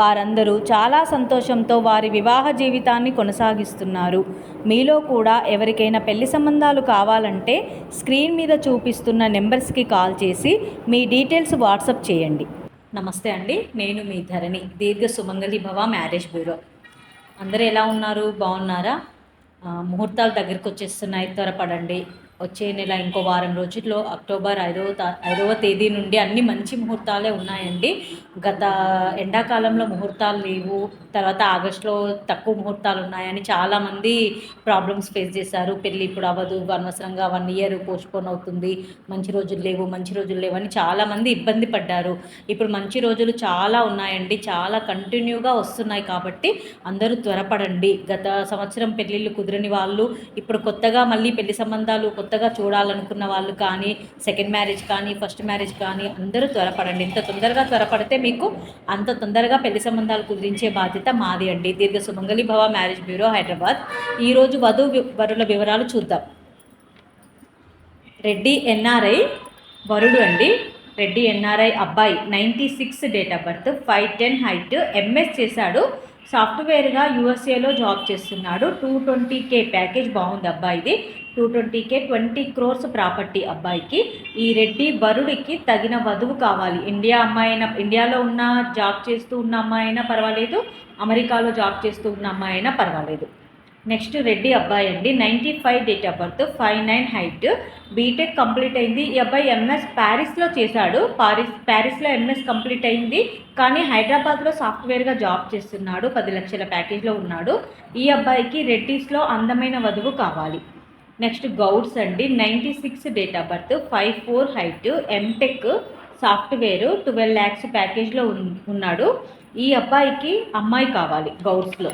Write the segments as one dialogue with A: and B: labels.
A: వారందరూ చాలా సంతోషంతో వారి వివాహ జీవితాన్ని కొనసాగిస్తున్నారు. మీలో కూడా ఎవరికైనా పెళ్ళి సంబంధాలు కావాలంటే స్క్రీన్ మీద చూపిస్తున్న నెంబర్స్కి కాల్ చేసి మీ డీటెయిల్స్ వాట్సప్ చేయండి. నమస్తే అండి నేను మీ ధరణి దీర్ఘ సుమంగళి భవ మ్యారేజ్ బ్యూరో. అందరూ ఎలా ఉన్నారు? బాగున్నారా? ముహూర్తాలు దగ్గరికి వచ్చేస్తున్నాయి త్వరపడండి. వచ్చే నెల ఇంకో వారం రోజుల్లో అక్టోబర్ ఐదవ తా- ఐదవ తేదీ నుండి అన్ని మంచి ముహూర్తాలే ఉన్నాయండి. గత ఎండాకాలంలో ముహూర్తాలు లేవు. తర్వాత ఆగస్టులో తక్కువ ముహూర్తాలు ఉన్నాయని చాలామంది ప్రాబ్లమ్స్ ఫేస్ చేశారు. పెళ్ళి ఇప్పుడు అవ్వదు అనవసరంగా వన్ ఇయర్ పోస్ట్పోన్ అవుతుంది. మంచి రోజులు లేవు మంచి రోజులు లేవు అని చాలామంది ఇబ్బంది పడ్డారు. ఇప్పుడు మంచి రోజులు చాలా ఉన్నాయండి. చాలా కంటిన్యూగా వస్తున్నాయి కాబట్టి అందరూ త్వరపడండి. గత సంవత్సరం పెళ్ళిళ్ళు కుదిరని వాళ్ళు ఇప్పుడు కొత్తగా మళ్ళీ పెళ్ళి సంబంధాలు కొత్త కొత్తగా చూడాలనుకున్న వాళ్ళు కానీ సెకండ్ మ్యారేజ్ కానీ ఫస్ట్ మ్యారేజ్ కానీ అందరూ త్వరపడండి. ఎంత తొందరగా త్వరపడితే మీకు అంత తొందరగా పెళ్ళి సంబంధాలు కుదిరించే బాధ్యత మాది అండి. దీర్ఘ సుమంగళి భవ మ్యారేజ్ బ్యూరో హైదరాబాద్. ఈరోజు వధు వి- వరుల వివరాలు చూద్దాం. రెడ్డి ఎన్ఆర్ఐ వరుడు అండి. రెడ్డి ఎన్ఆర్ఐ అబ్బాయి. Ninety six date of birth five ten height MS చేశాడు. సాఫ్ట్వేర్గా యూఎస్ఏలో జాబ్ చేస్తున్నాడు. టూ ట్వంటీ కే ప్యాకేజ్ బాగుంది అబ్బాయిది. Two twenty K twenty crores property అబ్బాయికి. ఈ రెడ్డి వరుడికి తగిన వధువు కావాలి. ఇండియా అమ్మాయి అయినా ఇండియాలో ఉన్న జాబ్ చేస్తూ ఉన్న అమ్మాయి అయినా పర్వాలేదు. అమెరికాలో జాబ్ చేస్తూ ఉన్న అమ్మాయి అయినా పర్వాలేదు. నెక్స్ట్ రెడ్డి అబ్బాయి అండి. Ninety five date of birth five nine height. BTech complete అయింది. ఈ అబ్బాయి ఎంఎస్ ప్యారిస్లో చేశాడు. పారిస్ ప్యారిస్లో ఎంఎస్ కంప్లీట్ అయింది. కానీ హైదరాబాద్లో సాఫ్ట్వేర్గా జాబ్ చేస్తున్నాడు. పది లక్షల ప్యాకేజ్లో ఉన్నాడు. ఈ అబ్బాయికి రెడ్డీస్లో అందమైన వధువు కావాలి. నెక్స్ట్ గౌడ్స్ అండి. Ninety six date of birth five four height MTech software twelve lakhs ప్యాకేజ్లో ఉన్నాడు. ఈ అబ్బాయికి అమ్మాయి కావాలి గౌడ్స్లో.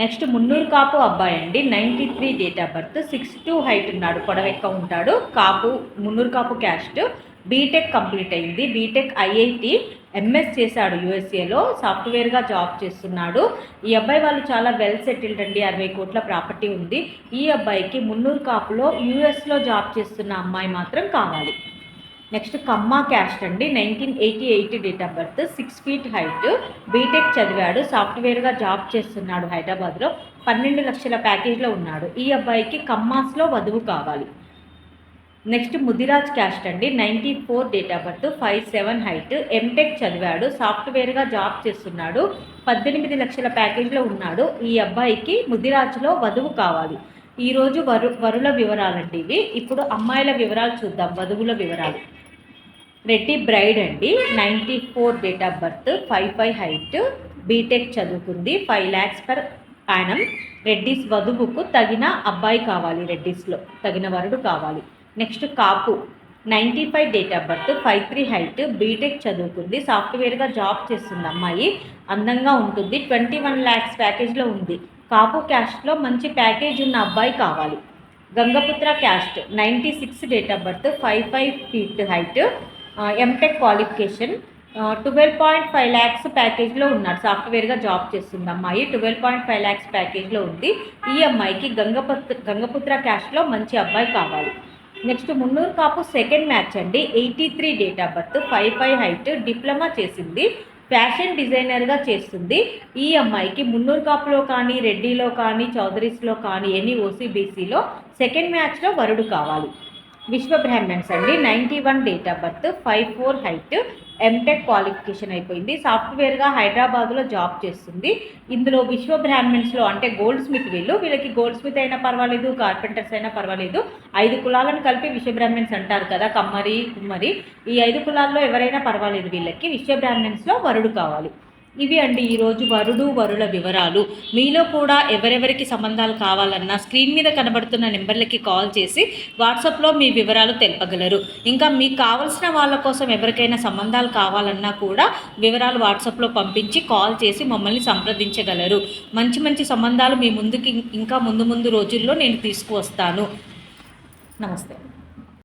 A: నెక్స్ట్ మున్నూరు కాపు అబ్బాయి అండి. Ninety three date of birth six two height ఉన్నాడు. పొడవెక్క ఉంటాడు. Kapu Munnuru Kapu caste. BTech complete అయింది. బీటెక్ ఐఐటి ఎంఎస్ చేశాడు యూఎస్ఏలో సాఫ్ట్వేర్గా జాబ్ చేస్తున్నాడు. ఈ అబ్బాయి వాళ్ళు చాలా వెల్ సెటిల్డ్ అండి. అరవై కోట్ల ప్రాపర్టీ ఉంది. ఈ అబ్బాయికి మున్నూరు కాపులో యూఎస్లో జాబ్ చేస్తున్న అమ్మాయి మాత్రం కావాలి. నెక్స్ట్ కమ్మా క్యాస్ట్ అండి. Nineteen eighty eight date of birth six feet height BTech చదివాడు. సాఫ్ట్వేర్గా జాబ్ చేస్తున్నాడు హైదరాబాద్లో. పన్నెండు లక్షల ప్యాకేజ్లో ఉన్నాడు. ఈ అబ్బాయికి కమ్మాస్లో వధువు కావాలి. నెక్స్ట్ ముదిరాజ్ క్యాస్ట్ అండి. Ninety four date of birth five seven height. MTech చదివాడు. సాఫ్ట్వేర్గా జాబ్ చేస్తున్నాడు. పద్దెనిమిది లక్షల ప్యాకేజ్లో ఉన్నాడు. ఈ అబ్బాయికి ముదిరాజ్లో వధువు కావాలి. ఈరోజు వరు వరుల వివరాలండి ఇవి. ఇప్పుడు అమ్మాయిల వివరాలు చూద్దాం. వధువుల వివరాలు. రెడ్డి బ్రైడ్ అండి. Ninety four date of birth five five height. BTech చదువుకుంది. Five lakhs per annum. Reddys వధువుకు తగిన అబ్బాయి కావాలి. రెడ్డిస్లో తగిన వరుడు కావాలి. Next Kapu. Ninety five date of birth five three height BTech చదువుకుంది సాఫ్ట్వేర్గా జాబ్ చేస్తుంది అమ్మాయి. అందంగా ఉంటుంది ట్వంటీ వన్ ల్యాక్స్ ప్యాకేజ్లో ఉంది. కాపు క్యాస్ట్లో మంచి ప్యాకేజ్ ఉన్న అబ్బాయి కావాలి. Gangaputra caste ninety six date of birth five five feet height MTech qualification twelve point five lakhs ప్యాకేజ్లో ఉన్నాడు సాఫ్ట్వేర్గా జాబ్ చేస్తుంది అమ్మాయి. ట్వెల్వ్ పాయింట్ ఫైవ్ ల్యాక్స్ ప్యాకేజ్లో ఉంది. ఈ అమ్మాయికి గంగపుత్ర గంగపుత్ర క్యాస్ట్లో మంచి అబ్బాయి కావాలి. Next Munnuru Kapu second match అండి. Eighty three date of birth five five height diploma చేసింది ఫ్యాషన్ డిజైనర్గా చేస్తుంది. ఈ అమ్మాయికి మున్నూరు కాపులో కానీ రెడ్డిలో కానీ చౌదరీస్లో కానీ ఎనీ ఓసీబీసీలో సెకండ్ మ్యాచ్లో వరుడు కావాలి. విశ్వ బ్రాహ్మణ్స్ అండి. Ninety one date of birth five four height MTech qualification అయిపోయింది. సాఫ్ట్వేర్గా హైదరాబాద్లో జాబ్ చేస్తుంది. ఇందులో విశ్వ బ్రాహ్మణ్స్లో అంటే గోల్డ్ స్మిత్ వీళ్ళు. వీళ్ళకి గోల్డ్ స్మిత్ అయినా పర్వాలేదు కార్పెంటర్స్ అయినా పర్వాలేదు. ఐదు కులాలను కలిపి విశ్వ బ్రాహ్మణ్స్ అంటారు కదా కమ్మరి కుమ్మరి. ఈ ఐదు కులాల్లో ఎవరైనా పర్వాలేదు వీళ్ళకి విశ్వ బ్రాహ్మణ్స్లో వరుడు కావాలి. ఇవి అండి ఈరోజు వరుడు వరుల వివరాలు. మీలో కూడా ఎవరెవరికి సంబంధాలు కావాలన్నా స్క్రీన్ మీద కనబడుతున్న నెంబర్లకి కాల్ చేసి వాట్సాప్లో మీ వివరాలు తెలపగలరు. ఇంకా మీకు కావాల్సిన వాళ్ళ కోసం ఎవరికైనా సంబంధాలు కావాలన్నా కూడా వివరాలు వాట్సాప్లో పంపించి కాల్ చేసి మమ్మల్ని సంప్రదించగలరు. మంచి మంచి సంబంధాలు మీ ముందుకి ఇంకా ముందు ముందు రోజుల్లో నేను తీసుకువస్తాను. నమస్తే.